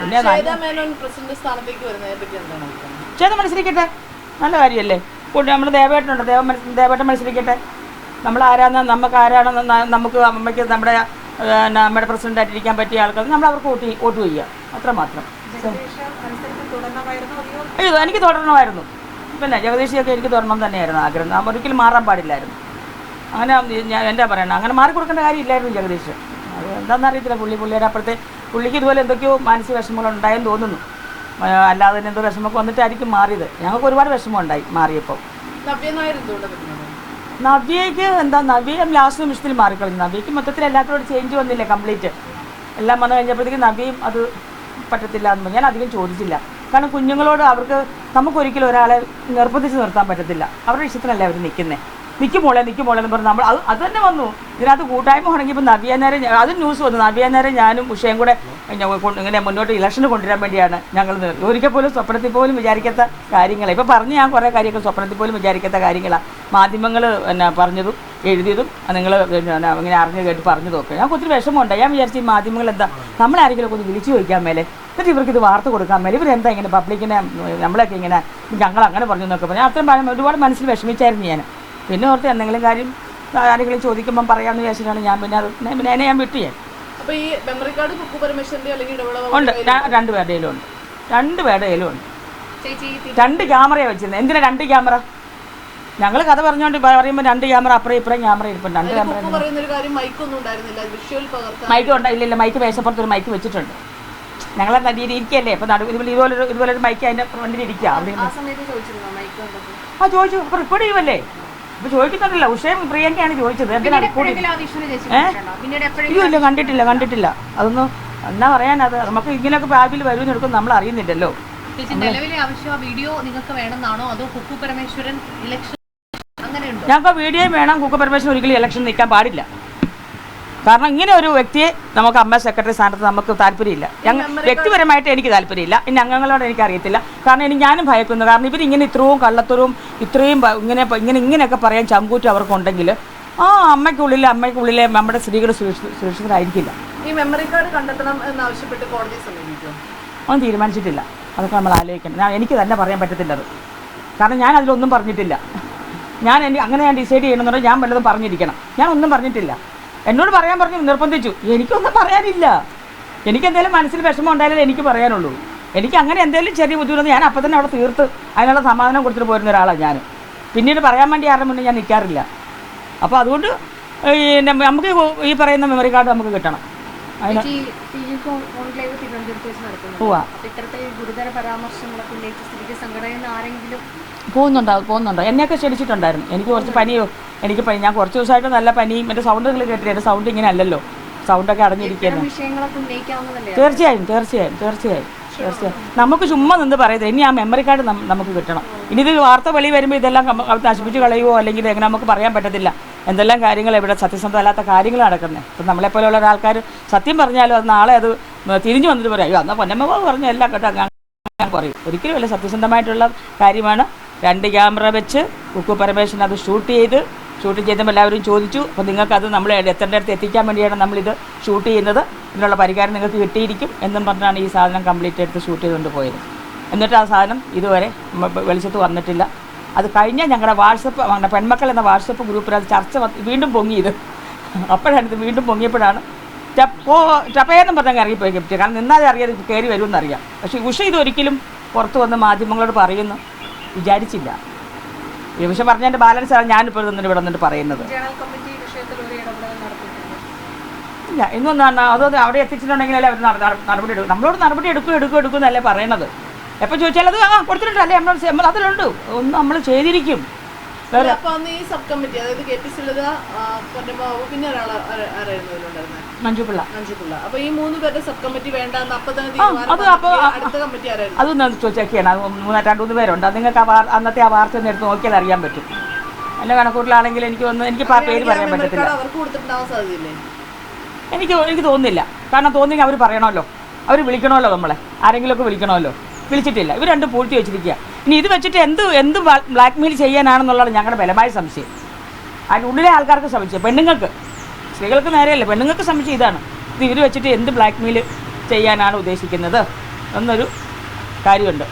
പിന്നെ ചേത പ്രസിഡന്റ് സ്ഥാനത്തേക്ക് വരുന്നതിനെ പറ്റി എന്താണ് അഭിപ്രായം? ചെയ്ത് മത്സരിക്കട്ടെ. നല്ല കാര്യമല്ലേ കൂട്ടി നമ്മൾ ദേവേട്ടനുണ്ട്. ദേവ ദേവേട്ടൻ മത്സരിക്കട്ടെ. നമ്മൾ ആരാന്ന് നമുക്ക് ആരാണെന്ന് നമുക്ക് അമ്മയ്ക്ക് നമ്മുടെ നമ്മുടെ പ്രസിഡന്റായിട്ടിരിക്കാൻ പറ്റിയ ആൾക്കാർ നമ്മൾ അവർക്ക് വോട്ട് ചെയ്യ- വോട്ട് ചെയ്യുക. അത്രമാത്രം അയ്യോ എനിക്ക് തുടരണമായിരുന്നു. പിന്നെ ജഗദീഷിയൊക്കെ എനിക്ക് തുടരണം തന്നെയായിരുന്നു ആഗ്രഹം. ഒരിക്കലും മാറാൻ പാടില്ലായിരുന്നു. അങ്ങനെ ഞാൻ എന്താ പറയണത് അങ്ങനെ മാറി കൊടുക്കേണ്ട കാര്യമില്ലായിരുന്നു ജഗദീഷ്. അത് എന്താണെന്ന് അറിയത്തില്ല പുള്ളി പുള്ളിയുടെ അപ്പുറത്തെ പുള്ളിക്ക് ഇതുപോലെ എന്തൊക്കെയോ മാനസിക വിഷമങ്ങൾ ഉണ്ടായെന്ന് തോന്നുന്നു. അല്ലാതെ തന്നെ എന്തോ വിഷമമൊക്കെ വന്നിട്ടായിരിക്കും മാറിയത്. ഞങ്ങൾക്ക് ഒരുപാട് വിഷമം ഉണ്ടായി മാറിയപ്പോൾ. നവ്യയ്ക്ക് എന്താ നവ്യ ലാസ്റ്റ് നിമിഷത്തിൽ മാറിക്കളഞ്ഞു. നവ്യയ്ക്ക് മൊത്തത്തിൽ എല്ലാത്തിനോട് ചേഞ്ച് വന്നില്ല കംപ്ലീറ്റ് എല്ലാം വന്നു കഴിഞ്ഞപ്പോഴത്തേക്കും നവ്യയും അത് പറ്റത്തില്ല എന്ന്. ഞാൻ അധികം ചോദിച്ചില്ല. കാരണം കുഞ്ഞുങ്ങളോട് അവർക്ക് നമുക്കൊരിക്കലും ഒരാളെ നിർബന്ധിച്ച് നിർത്താൻ പറ്റത്തില്ല. അവരുടെ ഇഷ്ടത്തിനല്ലേ അവർ നിൽക്കുന്നത് നിൽക്കും മോളെ നിൽക്കും മോളെ എന്ന് പറഞ്ഞ് നമ്മൾ അത് അത് തന്നെ വന്നു. ഇതിനകത്ത് കൂട്ടായ്മ ഉണങ്ങിയപ്പോൾ നവ്യാനേരം അത് ന്യൂസ് വന്നു. നവ്യാനേരം ഞാനും ഉഷയും കൂടെ ഇങ്ങനെ മുന്നോട്ട് ഇലക്ഷന് കൊണ്ടുവരാൻ വേണ്ടിയാണ് ഞങ്ങൾ ഒരിക്കൽ പോലും സ്വപ്നത്തിൽ പോലും വിചാരിക്കാത്ത കാര്യങ്ങൾ ഇപ്പോൾ പറഞ്ഞ് ഞാൻ കുറേ കാര്യങ്ങൾ സ്വപ്നത്തിൽ പോലും വിചാരിക്കാത്ത കാര്യങ്ങളാണ് മാധ്യമങ്ങൾ എന്നാ പറഞ്ഞതും എഴുതിയതും നിങ്ങൾ ഇങ്ങനെ അറിഞ്ഞു കേട്ട് പറഞ്ഞു നോക്കുക ഞാൻ ഒത്തിരി വിഷമമുണ്ട്. ഞാൻ വിചാരിച്ചു ഈ മാധ്യമങ്ങൾ എന്താ നമ്മളാരെങ്കിലും ഒക്കെ ഒന്ന് വിളിച്ചു ചോദിക്കാൻ മേലെ. എന്നിട്ട് ഇവർക്ക് ഇത് വാർത്ത കൊടുക്കാൻ മേലെ. ഇവരെന്താ ഇങ്ങനെ പബ്ലിക്കിനെ നമ്മളൊക്കെ ഇങ്ങനെ ഞങ്ങൾ അങ്ങനെ പറഞ്ഞു എന്നൊക്കെ ഞാൻ അത്രയും ഒരുപാട് മനസ്സിൽ വിഷമിച്ചായിരുന്നു ഞാൻ. പിന്നെ ഓർത്ത് എന്തെങ്കിലും കാര്യം ആരെങ്കിലും ചോദിക്കുമ്പം പറയാമെന്ന് വിചാരിച്ചിട്ടാണ് ഞാൻ പിന്നെ അത് പിന്നെ അതിനെ ഞാൻ വിട്ടു ഞാൻ. അപ്പൊ ഈ മെമ്മറി കാർഡ് കുക്കു അല്ലെങ്കിൽ ഉണ്ട്. രണ്ട് പേരുടെ കയ്യിലും ഉണ്ട്. രണ്ട് പേരുടെ കയ്യിലും ഉണ്ട്. രണ്ട് ക്യാമറയാണ് വെച്ചിരുന്നത് എന്തിനാ രണ്ട് ക്യാമറ ഞങ്ങൾ കഥ പറഞ്ഞുകൊണ്ട് പറയുമ്പോൾ രണ്ട് ക്യാമറ അപ്പുറം ഇപ്പുറം ക്യാമറ ഇരിപ്പുണ്ട്. രണ്ട് ക്യാമറ ഒരു മൈക്ക് ഉണ്ട്. ഇല്ല ഇല്ല മൈക്ക് മേശപ്പുറത്ത് ഒരു മൈക്ക് വെച്ചിട്ടുണ്ട്. ഞങ്ങളെ നല്ല ഇരിക്കല്ലേ? ഇപ്പൊ നടുവ് ഇതുപോലെ ഇതുപോലൊരു ഇതുപോലൊരു മൈക്ക് അതിന്റെ ഫ്രണ്ടിൽ ഇരിക്കുക ആ ചോദിച്ചു. അപ്പോൾ റിപ്പോർട്ട് ചെയ്യുമല്ലേ അപ്പോൾ ചോദിക്കുന്നുണ്ടല്ലോ ഉഷയും പ്രിയങ്കയാണ് ചോദിച്ചത്. ഇല്ല കണ്ടിട്ടില്ല കണ്ടിട്ടില്ല. അതൊന്നും എന്നാ അത് നമുക്ക് ഇങ്ങനെയൊക്കെ ബാബിൽ വരുമെന്ന് എടുക്കും നമ്മൾ അറിയുന്നില്ലല്ലോ. ചേച്ചി നിലവിലെ ആവശ്യം ആ വീഡിയോ നിങ്ങൾക്ക് വേണമെന്നാണോ? അതോ കുക്കു പരമേശ്വരൻ ഇലക്ഷൻ അങ്ങനെയുണ്ടോ ഞങ്ങൾക്ക് വീഡിയോയും വേണം. കുക്കു പരമേശ്വരൻ ഒരിക്കലും ഇലക്ഷൻ നിൽക്കാൻ പാടില്ല. കാരണം ഇങ്ങനെ ഒരു വ്യക്തിയെ നമുക്ക് അമ്മ സെക്രട്ടറി സ്ഥാനത്ത് നമുക്ക് താല്പര്യമില്ല. ഞങ്ങൾ വ്യക്തിപരമായിട്ട് എനിക്ക് താല്പര്യമില്ല. ഇനി അംഗങ്ങളോട് എനിക്ക് അറിയത്തില്ല. കാരണം ഇനി ഞാനും ഭയക്കുന്നു. കാരണം ഇവരിങ്ങനെ ഇത്രയും കള്ളത്തരവും ഇത്രയും ഇങ്ങനെ ഇങ്ങനെ ഇങ്ങനെയൊക്കെ പറയാൻ ചങ്കൂറ്റം അവർക്കുണ്ടെങ്കിൽ ആ അമ്മയ്ക്കുള്ളിൽ അമ്മയ്ക്കുള്ളിലെ നമ്മുടെ സ്ത്രീകൾ സുരക്ഷിതരായിരിക്കില്ല. ഈ മെമ്മറി കാർഡ് കണ്ടെത്തണം എന്നാവശ്യപ്പെട്ട് കോടതി സമീപിക്കും ഒന്നും തീരുമാനിച്ചിട്ടില്ല. അതൊക്കെ നമ്മൾ ആലോചിക്കണം. ഞാൻ എനിക്ക് തന്നെ പറയാൻ പറ്റത്തില്ല അത്. കാരണം ഞാൻ അതിലൊന്നും പറഞ്ഞിട്ടില്ല. ഞാൻ എനിക്ക് അങ്ങനെ ഞാൻ ഡിസൈഡ് ചെയ്യണമെന്നുണ്ടെങ്കിൽ ഞാൻ വല്ലതും പറഞ്ഞിരിക്കണം. ഞാൻ ഒന്നും പറഞ്ഞിട്ടില്ല. എന്നോട് പറയാൻ പറഞ്ഞു നിർബന്ധിച്ചു. എനിക്കൊന്നും പറയാനില്ല. എനിക്ക് എന്തെങ്കിലും മനസ്സിൽ വിഷമം ഉണ്ടായാലേ എനിക്ക് പറയാനുള്ളൂ. എനിക്ക് അങ്ങനെ എന്തെങ്കിലും ചെറിയ ബുദ്ധിമുട്ട് ഞാൻ അപ്പം തന്നെ അവിടെ തീർത്ത് അതിനുള്ള സമാധാനം കൊടുത്തിട്ട് പോരുന്ന ഒരാളാണ് ഞാൻ പിന്നീട് പറയാൻ വേണ്ടി ആരുടെ മുന്നേ ഞാൻ നിൽക്കാറില്ല. അപ്പോൾ അതുകൊണ്ട് നമുക്ക് ഈ പറയുന്ന മെമ്മറി കാർഡ് നമുക്ക് കിട്ടണം. അതിന് ചേച്ചി ടി വി ഓൺലൈവ് തിരുവനന്തപുരത്ത് വെച്ച് നടത്തുന്നു പോവാ. അപ്പൊ ഇത്തരത്തിൽ ഗുരുതര പരാമർശങ്ങളൊക്കെ ഉന്നയിച്ച സ്ഥിതിക്ക് സംഘടനയിൽ നിന്ന് ആരെങ്കിലും പോകുന്നുണ്ടോ? എന്നെയൊക്കെ ക്ഷണിച്ചിട്ടുണ്ടായിരുന്നു. എനിക്ക് കുറച്ച് പനിയോ എനിക്ക് പനി ഞാൻ കുറച്ച് ദിവസമായിട്ട് നല്ല പനിയും എന്റെ സൗണ്ടുകൾ കേട്ടില്ല? എന്റെ സൗണ്ട് ഇങ്ങനെ അല്ലല്ലോ. സൗണ്ടൊക്കെ അടഞ്ഞിരിക്കുന്നു. തീർച്ചയായും തീർച്ചയായും തീർച്ചയായും തീർച്ചയായും. നമുക്ക് ചുമ്മാ നിന്ന് പറയുന്നത് ഇനി ആ മെമ്മറി കാർഡ് നമുക്ക് കിട്ടണം. ഇനി ഇത് വാർത്ത വെളി വരുമ്പോൾ ഇതെല്ലാം നശിപ്പിച്ച് കളയുമോ അല്ലെങ്കിൽ എങ്ങനെ നമുക്ക് പറയാൻ പറ്റത്തില്ല. എന്തെല്ലാം കാര്യങ്ങൾ ഇവിടെ സത്യസന്ധമല്ലാത്ത കാര്യങ്ങൾ നടക്കുന്നത് ഇപ്പം നമ്മളെപ്പോലെയുള്ള ഒരാൾക്കാർ സത്യം പറഞ്ഞാലും അത് നാളെ അത് തിരിഞ്ഞു വന്നിട്ട് പറയാം അയ്യോ എന്നാൽ പൊന്നമ്മ പറഞ്ഞ എല്ലാം കേട്ടോ അങ്ങനെ പറയും. ഒരിക്കലും അല്ല സത്യസന്ധമായിട്ടുള്ള കാര്യമാണ്. രണ്ട് ക്യാമറ വെച്ച് കുക്കു പരമേശ്വരൻ അത് ഷൂട്ട് ചെയ്ത് ഷൂട്ട് ചെയ്തപ്പോൾ എല്ലാവരും ചോദിച്ചു അപ്പോൾ നിങ്ങൾക്കത് നമ്മൾ എത്തേണ്ട അടുത്ത് എത്തിക്കാൻ വേണ്ടിയാണ് നമ്മളിത് ഷൂട്ട് ചെയ്യുന്നത്? ഇതിനുള്ള പരിഹാരം നിങ്ങൾക്ക് കിട്ടിയിരിക്കും എന്നും പറഞ്ഞാണ് ഈ സാധനം കംപ്ലീറ്റ് എടുത്ത് ഷൂട്ട് ചെയ്തുകൊണ്ട് പോയത്. എന്നിട്ട് ആ സാധനം ഇതുവരെ വെളിച്ചത്ത് വന്നിട്ടില്ല. അത് കഴിഞ്ഞ ഞങ്ങളുടെ വാട്സപ്പ് ഞങ്ങളുടെ പെൺമക്കൾ എന്ന വാട്സപ്പ് ഗ്രൂപ്പിൽ അത് ചർച്ച വീണ്ടും പൊങ്ങിയത്. അപ്പോഴാണ് ഇത് വീണ്ടും പൊങ്ങിയപ്പോഴാണ്. ടപ്പോ ടപ്പേന്നും പറഞ്ഞാൽ ഇറങ്ങിപ്പോയി കിട്ടിയത് കാരണം നിന്നാതെ അറിയാതെ കയറി വരുമെന്നറിയാം. പക്ഷേ ഉഷ ഇതൊരിക്കലും പുറത്തു വന്ന് മാധ്യമങ്ങളോട് പറയുന്നു. വിചാരിച്ചില്ല. ഈ ഉഷ പറഞ്ഞതിന്റെ ബാലൻസ് ആണ് ഞാനിപ്പോൾ നിന്നിട്ട് ഇവിടെ നിന്നിട്ട് പറയുന്നത്. ഇല്ല ഇന്നൊന്നാണ് അതൊന്ന് അവിടെ എത്തിച്ചിട്ടുണ്ടെങ്കിലല്ലേ അവർ നട- നട- നടപടി എടുക്കും. നമ്മളോട് നടപടി എടുക്കും എടുക്കും എടുക്കും എന്നല്ലേ പറയണത്. എപ്പോൾ ചോദിച്ചാൽ അത് ആ കൊടുത്തിട്ടുണ്ട്. അല്ലേ? നമ്മൾ നമ്മൾ അതിലുണ്ട്. ഒന്ന് നമ്മൾ ചെയ്തിരിക്കും. വേറെ തന്നെ അത് അപ്പൊ- തീരുമാനം അടുത്ത കമ്മിറ്റി ആരായിരുന്നു? അതൊന്ന് ചെക്ക് ചെയ്യണം അത് രണ്ട് മൂന്ന് പേരുണ്ട്. അത് നിങ്ങൾക്ക് ആ അന്നത്തെ ആ വാർത്ത ഒന്ന് എടുത്ത് നോക്കിയാൽ അറിയാൻ പറ്റും. എന്റെ കണക്കൂട്ടിലാണെങ്കിൽ എനിക്ക് ഒന്ന് എനിക്ക് പേര് പറയാൻ പറ്റത്തില്ല. എനിക്ക് എനിക്ക് തോന്നുന്നില്ല. കാരണം തോന്നിയെങ്കിൽ അവർ പറയണമല്ലോ. അവർ വിളിക്കണമല്ലോ നമ്മളെ. ആരെങ്കിലും ഒക്കെ വിളിക്കണമല്ലോ. വിളിച്ചിട്ടില്ല. ഇവർ രണ്ടും പൂഴ്ത്തി വെച്ചിരിക്കുക ഇനി ഇത് വെച്ചിട്ട് എന്ത് എന്ത് ബ്ലാക്ക് മെയിൽ ചെയ്യാനാണെന്നുള്ളത് ഞങ്ങളുടെ ബലമായ സംശയം. അതിന്റെ ഉള്ളിലെ ആൾക്കാർക്ക് സംശയം. പെണ്ണുങ്ങൾക്ക്. സ്ത്രീകൾക്ക് നേരെയല്ല. പെണ്ണുങ്ങൾക്ക് സംശയം ഇതാണ്. ഇത് ഇവർ വെച്ചിട്ട് എന്ത് ബ്ലാക്ക് മെയിൽ ചെയ്യാനാണ് ഉദ്ദേശിക്കുന്നത് എന്നൊരു കാര്യമുണ്ട്.